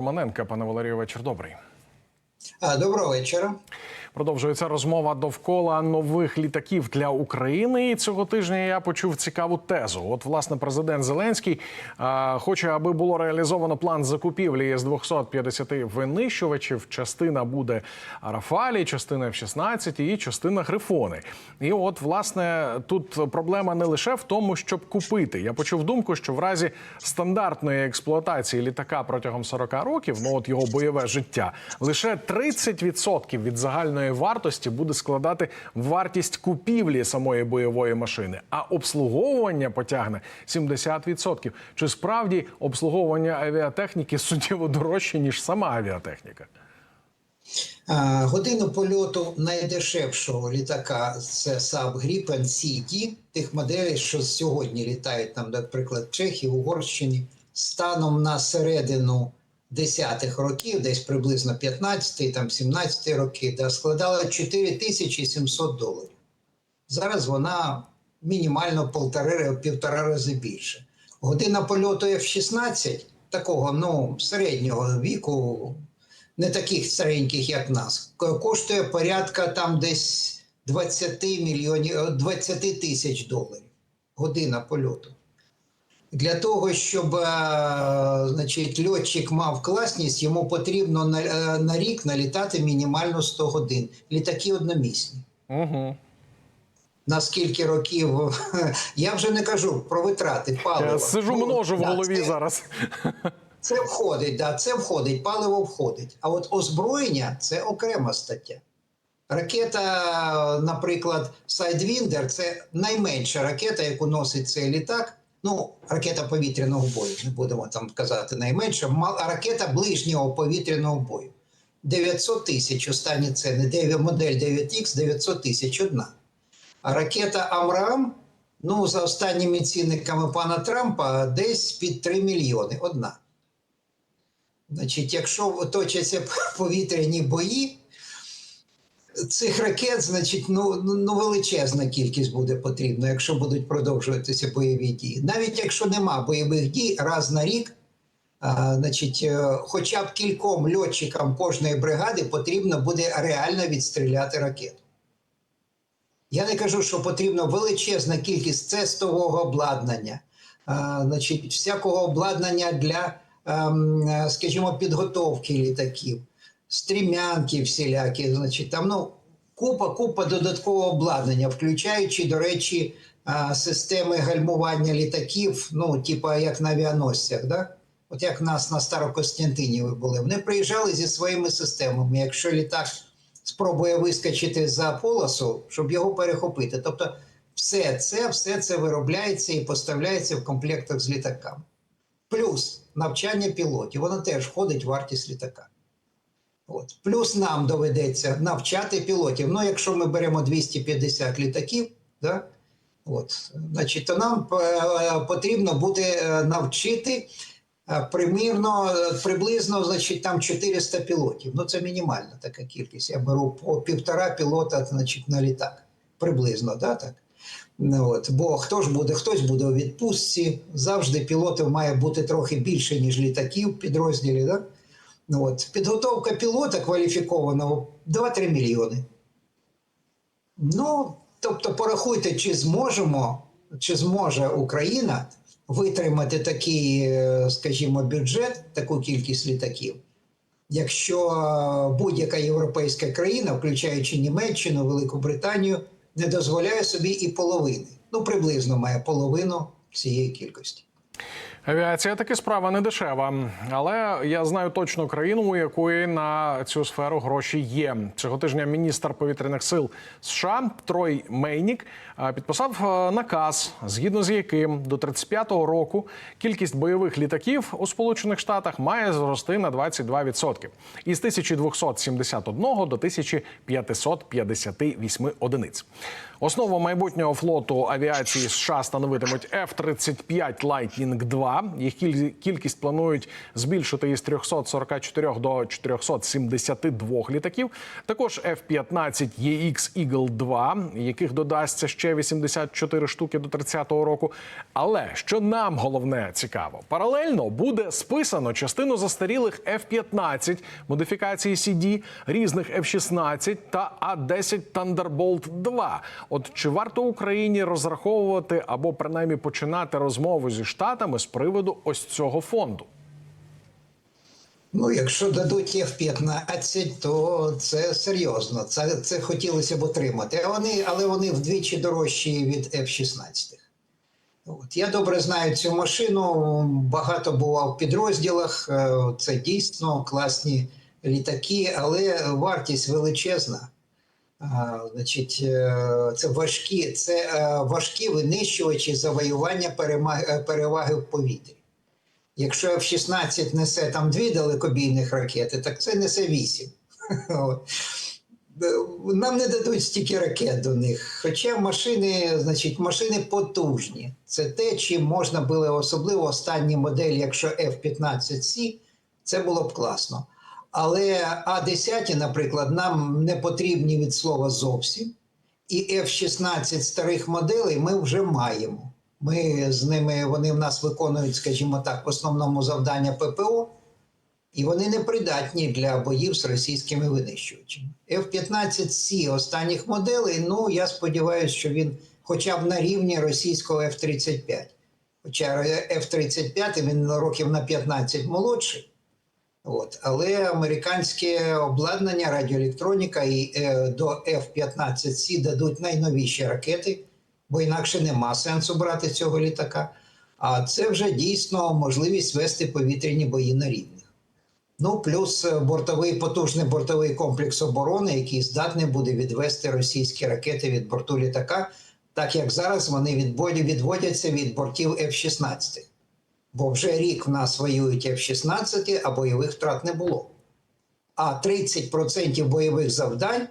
Романенка, пане Валерію, вечір добрий. Доброго вечора. Продовжується розмова довкола нових літаків для України. І цього тижня я почув цікаву тезу. От, власне, президент Зеленський а, хоче, аби було реалізовано план закупівлі з 250 винищувачів. Частина буде Рафалі, частина F-16 і частина Грифони. І от, власне, тут проблема не лише в тому, щоб купити. Я почув думку, що в разі стандартної експлуатації літака протягом 40 років, ну от його бойове життя, лише 30% від загальної вартості буде складати вартість купівлі самої бойової машини, а обслуговування потягне 70%. Чи справді обслуговування авіатехніки суттєво дорожче ніж сама авіатехніка? Годину польоту найдешевшого літака це Saab Gripen CT, тих моделей, що сьогодні літають там, наприклад, в Чехії, Угорщині, станом на середину десятих років, десь приблизно 15 там 17 роки, да, складала 4700 доларів. Зараз вона мінімально полтори, півтора рази більше. Година польоту F-16, такого ну, середнього віку, не таких стареньких, як нас, коштує порядка там десь 20 мільйонів, е, 20 тисяч доларів. Година польоту. Для того, щоб е, значить, льотчик мав класність, йому потрібно на, е, на рік налітати мінімально 100 годин. Літаки одномісні. Угу. На скільки років я вже не кажу про витрати палива. Я сижу Ну, множу в да, голові це- зараз. Це входить, да, це входить, паливо входить. А от озброєння це окрема стаття. Ракета, наприклад, Sidewinder – це найменша ракета, яку носить цей літак. Ну, ракета повітряного бою, не будемо там казати найменша, ма- ракета ближнього повітряного бою. 900 тисяч останні ціни, модель 9Х 900 тисяч одна. А ракета Амрам, ну, за останніми цінниками пана Трампа, десь під 3 мільйони одна. Значить, якщо точаться повітряні бої, цих ракет, значить, ну, ну ну, величезна кількість буде потрібна, якщо будуть продовжуватися бойові дії. Навіть якщо нема бойових дій, раз на рік, а, значить, е, хоча б кільком льотчикам кожної бригади потрібно буде реально відстріляти ракету. Я не кажу, що потрібна величезна кількість цестового обладнання, а, значить, всякого обладнання для, ем, е, скажімо, підготовки літаків, стрімянки всілякі, значить, там ну, купа, купа додаткового обладнання, включаючи, до речі, системи гальмування літаків, ну, типа як на авіаносцях, да? От як нас на Старокостянтиніві були. Вони приїжджали зі своїми системами. Якщо літак спробує вискочити за полосу, щоб його перехопити. Тобто, все це, все це виробляється і поставляється в комплектах з літаками. Плюс навчання пілотів, воно теж входить в вартість літака. От. Плюс нам доведеться навчати пілотів. Ну, якщо ми беремо 250 літаків, да, от, значить, то нам е, потрібно буде е, навчити е, примірно, приблизно значить, там 400 пілотів. Ну, це мінімальна така кількість. Я беру по півтора пілота значить, на літак. Приблизно, да, так? Ну, от. Бо хто ж буде, хтось буде у відпустці. Завжди пілотів має бути трохи більше, ніж літаків підрозділі. Да? От. Підготовка пілота кваліфікованого 2-3 мільйони. Ну, тобто, порахуйте, чи зможемо, чи зможе Україна витримати такий, е, скажімо, бюджет, таку кількість літаків, якщо будь-яка європейська країна, включаючи Німеччину, Велику Британію, не дозволяє собі і половини. Ну, приблизно має половину цієї кількості. Авіація таки справа не дешева, але я знаю точно країну, у якої на цю сферу гроші є. Цього тижня міністр повітряних сил США Трой Мейнік е, підписав е, наказ, згідно з яким до 35-го року кількість бойових літаків у Сполучених Штатах має зрости на 22% із 1271 до 1558 одиниць. Основу майбутнього флоту авіації США становитимуть F-35 Lightning II, F-22. Їх кількість планують збільшити із 344 до 472 літаків. Також F-15 EX Eagle 2, яких додасться ще 84 штуки до 30-го року. Але що нам головне цікаво, паралельно буде списано частину застарілих F-15 модифікації CD, різних F-16 та A-10 Thunderbolt 2. От чи варто Україні розраховувати або принаймні починати розмову зі штатами з приводу ось цього фонду? Ну, якщо дадуть F-15, то це серйозно. Це, це хотілося б отримати. Вони, але вони вдвічі дорожчі від F-16. От. Я добре знаю цю машину, багато бував в підрозділах. е, Це дійсно класні літаки, але вартість величезна. Значить, е, це важкі, це е, важкі винищувачі завоювання е, переваги в повітрі. Якщо F-16 несе там дві далекобійних ракети, так це несе вісім. Нам не дадуть стільки ракет до них. Хоча машини, значить, машини потужні. Це те, чим можна було, особливо останні моделі, якщо F-15C, це було б класно. Але А-10, наприклад, нам не потрібні від слова зовсім. І F-16 старих моделей ми вже маємо. Ми з ними, вони в нас виконують, скажімо так, в основному завдання ППО, і вони не придатні для боїв з російськими винищувачами. F-15C останніх моделей, ну я сподіваюся, що він хоча б на рівні російського F-35. Хоча F-35 він років на 15 молодший. От. Але американське обладнання, радіоелектроніка і е, до F-15C дадуть найновіші ракети, бо інакше нема сенсу брати цього літака. А це вже дійсно можливість вести повітряні бої на рівних. Ну, плюс е, бортовий потужний бортовий комплекс оборони, який здатний буде відвести російські ракети від борту літака, так як зараз вони відводяться від бортів F-16. Бо вже рік в нас воюють F-16, а бойових втрат не було. А 30% бойових завдань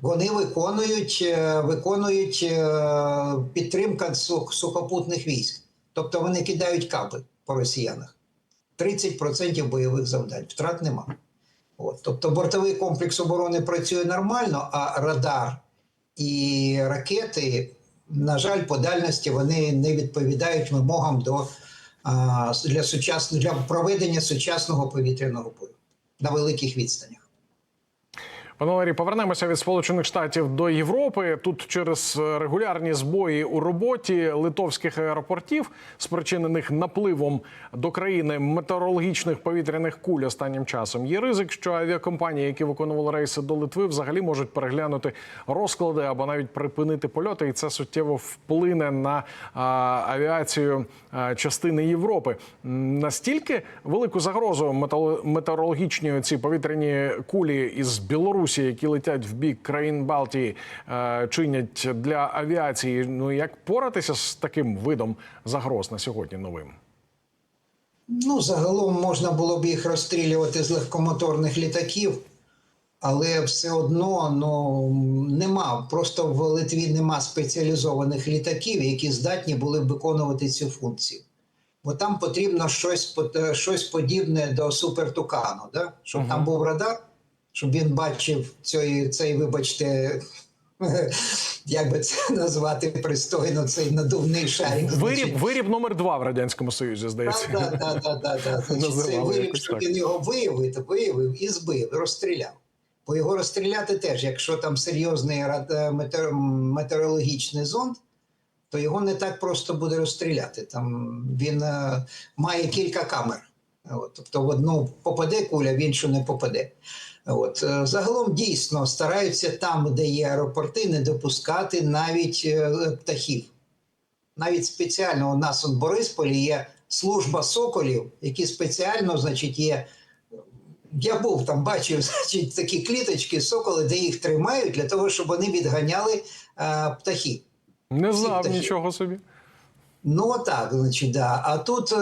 вони виконують, е, виконують е, підтримка сухопутних військ. Тобто вони кидають каби по росіянах. 30% бойових завдань. Втрат нема. От. Тобто бортовий комплекс оборони працює нормально, а радар і ракети, на жаль, по дальності вони не відповідають вимогам до, для, сучас... для проведення сучасного повітряного бою на великих відстанях. Пане Валерій, повернемося від Сполучених Штатів до Європи. Тут через е, регулярні збої у роботі литовських аеропортів, спричинених напливом до країни метеорологічних повітряних куль останнім часом. Є ризик, що авіакомпанії, які виконували рейси до Литви, взагалі можуть переглянути розклади або навіть припинити польоти, і це суттєво вплине на авіацію частини Європи. Настільки велику загрозу метео- метеорологічні ці повітряні кулі із Білорусі, які летять в бік країн Балтії, е, чинять для авіації. Ну як поратися з таким видом загроз на сьогодні новим? Ну, загалом можна було б їх розстрілювати з легкомоторних літаків, але все одно ну, нема. Просто в Литві нема спеціалізованих літаків, які здатні були б виконувати цю функцію. Бо там потрібно щось, щось подібне до супертукану, да? щоб там був радар, щоб він бачив цей, цей вибачте, як би це назвати пристойно, цей надувний шарик. Виріб, виріб номер два в радянському союзі, здається. Так, так, так, так, так. Цей виріб, щоб він його виявив, виявив і збив, розстріляв. Бо його розстріляти теж, якщо там серйозний е, метеор- метеорологічний зонд, то його не так просто буде розстріляти. Там він е, має кілька камер. От, тобто в одну попаде куля, в іншу не попаде. От. е, Загалом дійсно стараються там, де є аеропорти, не допускати навіть е, птахів навіть спеціально у нас у Борисполі є служба соколів, які спеціально, значить, є. Я був там, бачив значить, такі кліточки, соколи, де їх тримають для того, щоб вони відганяли е, птахів. Не знав птахів. нічого собі. Ну так, значить, да. А тут е,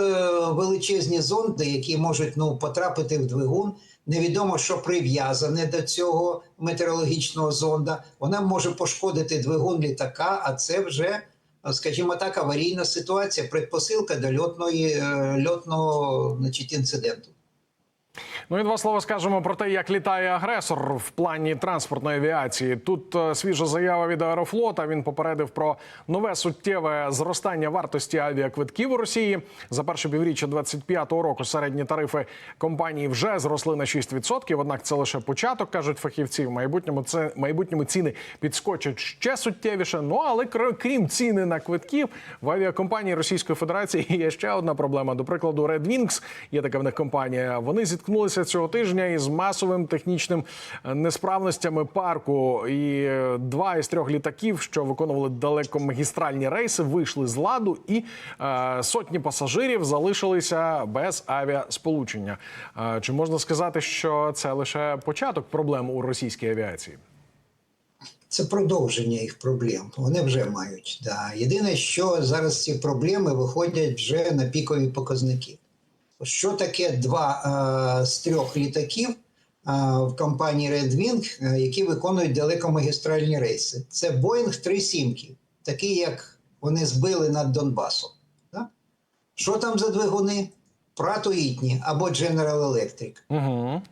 величезні зонди, які можуть ну, потрапити в двигун. Невідомо, що прив'язане до цього метеорологічного зонда. Вона може пошкодити двигун літака, а це вже скажімо так, аварійна ситуація, предпосилка до льотної, е, льотного значить, інциденту. Ну і два слова скажемо про те, як літає агресор в плані транспортної авіації. Тут е, свіжа заява від Аерофлота. Він попередив про нове суттєве зростання вартості авіаквитків у Росії. За перше півріччя 25-го року середні тарифи компанії вже зросли на 6%. Однак це лише початок, кажуть фахівці. В майбутньому це майбутньому ціни підскочать ще суттєвіше. Ну але кр- крім ціни на квитків в авіакомпанії Російської Федерації є ще одна проблема. До прикладу, Red Wings, є така в них компанія. Вони зіткнулися цього тижня із масовим технічним е, несправностями парку. І е, два із трьох літаків, що виконували далекомагістральні рейси, вийшли з ладу, і е, сотні пасажирів залишилися без авіасполучення. Е, чи можна сказати, що це лише початок проблем у російській авіації? Це продовження їх проблем. Вони вже мають. Да. Єдине, що зараз ці проблеми виходять вже на пікові показники. Що таке два е, з трьох літаків е, в компанії Red Wing, е, які виконують далекомагістральні рейси? Це Boeing 37, такі, як вони збили над Донбасом. Да? Що там за двигуни? Whitney або General Electric. Угу.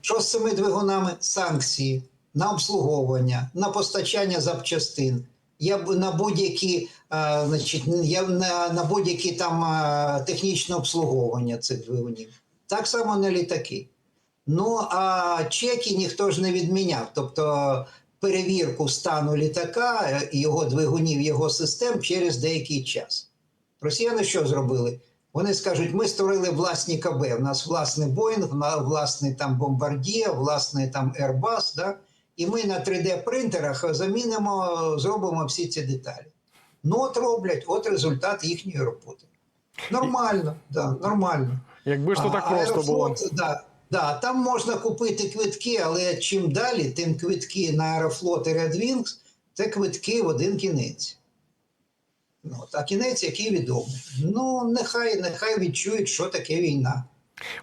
Що з цими двигунами? Санкції на обслуговування, на постачання запчастин. Я б на будь-які, а, значить, я на, на будь-які там а, технічне обслуговування цих двигунів. Так само на літаки. Ну а чеки ніхто ж не відміняв. Тобто перевірку стану літака, е, його двигунів, його систем через деякий час. Росіяни що зробили? Вони скажуть: ми створили власні КБ. У нас власний Боїнг, власний там Бомбардія, власний там Airbus, да? І ми на 3D-принтерах замінимо, зробимо всі ці деталі. Ну, от роблять, от результат їхньої роботи. Нормально, да, нормально. Якби ж то так А просто було. Да, да, там можна купити квитки, але чим далі, тим квитки на Аерофлот і Red Wings – це квитки в один кінець. Ну, а кінець, який відомий. Ну, нехай, нехай відчують, що таке війна.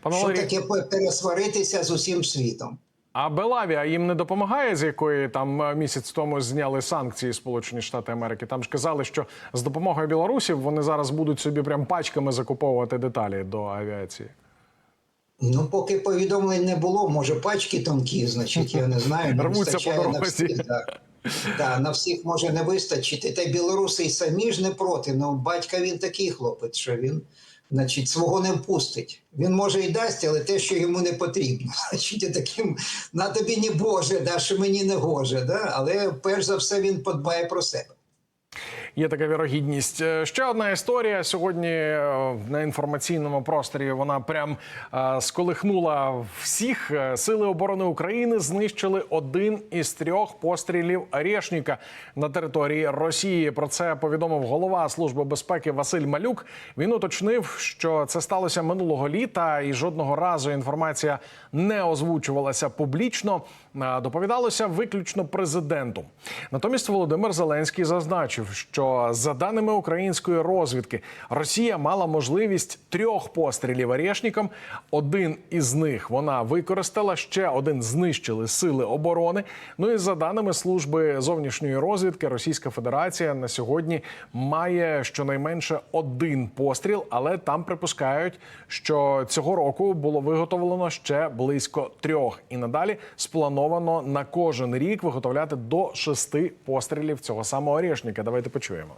Пане що Валерій, таке пересваритися з усім світом. А Белавія їм не допомагає, з якої там е, місяць тому зняли санкції Сполучені Штати Америки. Там ж казали, що з допомогою білорусів вони зараз будуть собі прям пачками закуповувати деталі до авіації. Ну, поки повідомлень не було, може пачки тонкі, значить, я не знаю. Рвуться вистачає по на дорозі. Да, на всіх може не вистачити. Та й білоруси й самі ж не проти. Ну, батька він такий хлопець, що він, значить, свого не впустить. Він може і дасть, але те, що йому не потрібно. Значить, таким на тобі не Боже, да, що мені не гоже. Да? Але перш за все він подбає про себе. Є така вірогідність. Е, Ще одна історія сьогодні е, на інформаційному просторі. Вона прям е, сколихнула всіх. Сили оборони України знищили один із трьох пострілів Решніка на території Росії. Про це повідомив голова служби безпеки Василь Малюк. Він уточнив, що це сталося минулого літа, і жодного разу інформація не озвучувалася публічно. Е, Доповідалося виключно президенту. Натомість Володимир Зеленський зазначив, що за даними української розвідки, Росія мала можливість трьох пострілів Орешником. Один із них вона використала, ще один знищили сили оборони. Ну і за даними служби зовнішньої розвідки, Російська Федерація на сьогодні має щонайменше один постріл, але там припускають, що цього року було виготовлено ще близько трьох, і надалі сплановано на кожен рік виготовляти до шести пострілів цього самого Орешника. Давайте почуємо.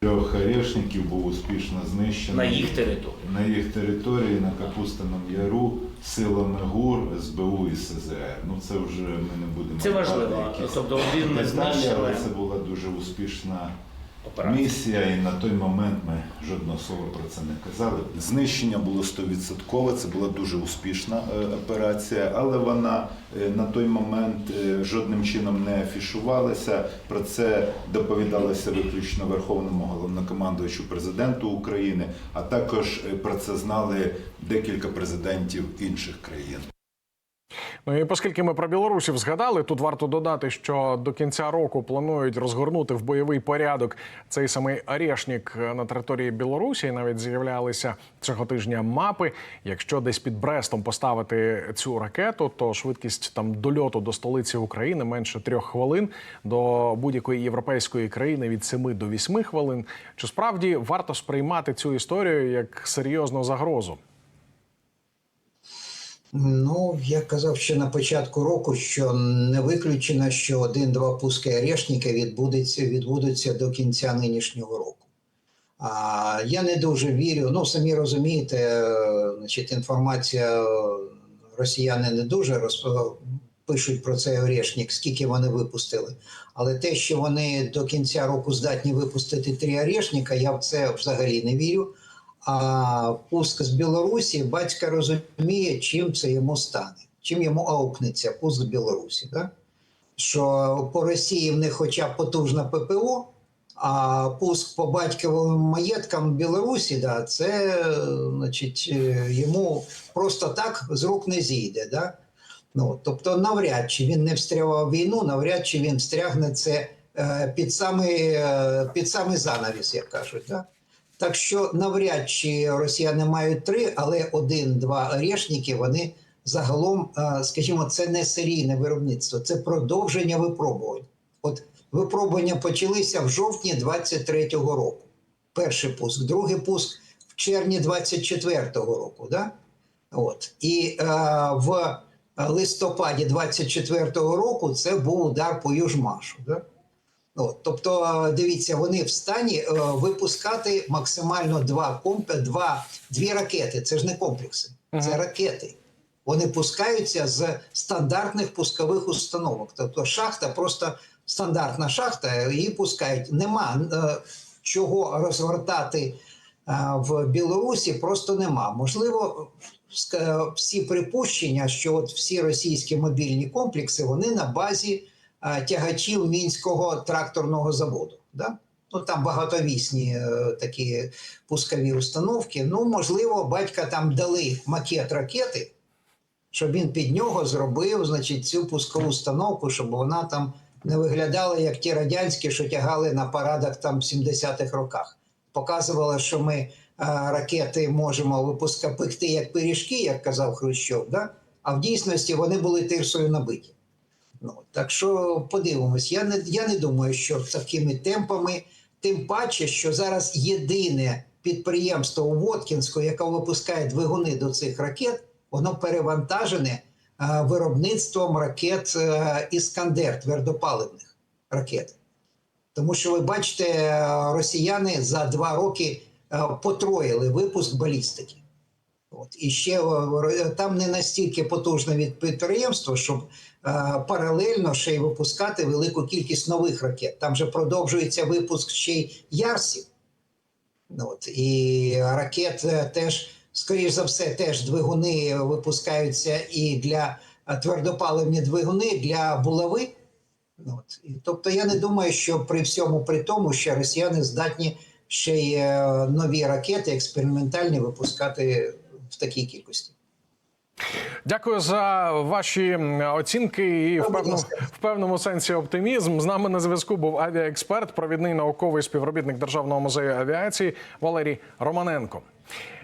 Трьох орешників був успішно знищено на їх території. на їх території на Капустаному Яру силами ГУР, СБУ і СЗР. Ну це вже ми не будемо Це важливо. якісь Тобто він не знищили. але це була дуже успішна Операція. місія, і на той момент ми жодного слова про це не казали. Знищення було 100%, це була дуже успішна е, операція, але вона е, на той момент е, жодним чином не афішувалася. Про це доповідалося виключно Верховному головнокомандувачу президенту України, а також про це знали декілька президентів інших країн. Ну і оскільки ми про білорусів згадали, тут варто додати, що до кінця року планують розгорнути в бойовий порядок цей самий Орешник на території Білорусі. Навіть з'являлися цього тижня мапи. Якщо десь під Брестом поставити цю ракету, то швидкість там дольоту до столиці України менше трьох хвилин, до будь-якої європейської країни від 7 до 8 хвилин. Чи справді варто сприймати цю історію як серйозну загрозу? Ну, я казав ще на початку року, що не виключено, що один-два пуски орешника відбудеться, відбудуться до кінця нинішнього року. А я не дуже вірю. Ну, самі розумієте, е, значить, інформація е, росіяни не дуже розп- пишуть про цей орешник, скільки вони випустили. Але те, що вони до кінця року здатні випустити три орешника, я в це взагалі не вірю. А пуск з Білорусі батько розуміє, чим це йому стане, чим йому аукнеться пуск з Білорусі. Да? Що по Росії в них хоча б потужна ППО, а пуск по батьковим маєткам в Білорусі, да, це значить, е, йому просто так з рук не зійде. Да? Ну, тобто, навряд чи він не встрявав війну, навряд чи він встрягне це е, під самий, е, під самий занавіс, як кажуть. Да? Так що навряд чи росіяни мають три, але один-два орешники вони загалом, е, скажімо, це не серійне виробництво, це продовження випробувань. От випробування почалися в жовтні 23-го року. Перший пуск, другий пуск в червні 24-го року. Да? От. І е, в листопаді 24-го року це був удар по Южмашу. Да? От, тобто, дивіться, вони в стані е, випускати максимально два комп, два, дві ракети. Це ж не комплекси, це ракети. Вони пускаються з стандартних пускових установок. Тобто шахта просто стандартна шахта, її пускають. Нема е, чого розгортати е, в Білорусі, просто нема. Можливо, всі припущення, що от всі російські мобільні комплекси вони на базі тягачів мінського тракторного заводу. Да? Ну там багатовісні е, такі пускові установки. Ну, можливо, батька там дали макет ракети, щоб він під нього зробив значить, цю пускову установку, щоб вона там не виглядала як ті радянські, що тягали на парадах там в 70-х роках. Показувала, що ми е, ракети можемо випуска пекти як пиріжки, як казав Хрущов, да? а в дійсності вони були тирсою набиті. Ну, так що подивимось. Я не, я не думаю, що такими темпами, тим паче, що зараз єдине підприємство у Воткінську, яке випускає двигуни до цих ракет, воно перевантажене е, виробництвом ракет е, Іскандер твердопаливних ракет. Тому що ви бачите, росіяни за два роки е, потроїли випуск балістики. От. І ще там не настільки потужне від підприємство, щоб е, паралельно ще й випускати велику кількість нових ракет. Там же продовжується випуск ще й Ярсів. Ну, От. І ракет е, теж, скоріш за все, теж двигуни випускаються і для е, твердопаливні двигуни для булави. Ну, От. І, тобто я не думаю, що при всьому при тому, що росіяни здатні ще й е, нові ракети експериментальні випускати в такій кількості. Дякую за ваші оцінки і в, певному, в певному сенсі оптимізм. З нами на зв'язку був авіаексперт, провідний науковий співробітник Державного музею авіації Валерій Романенко.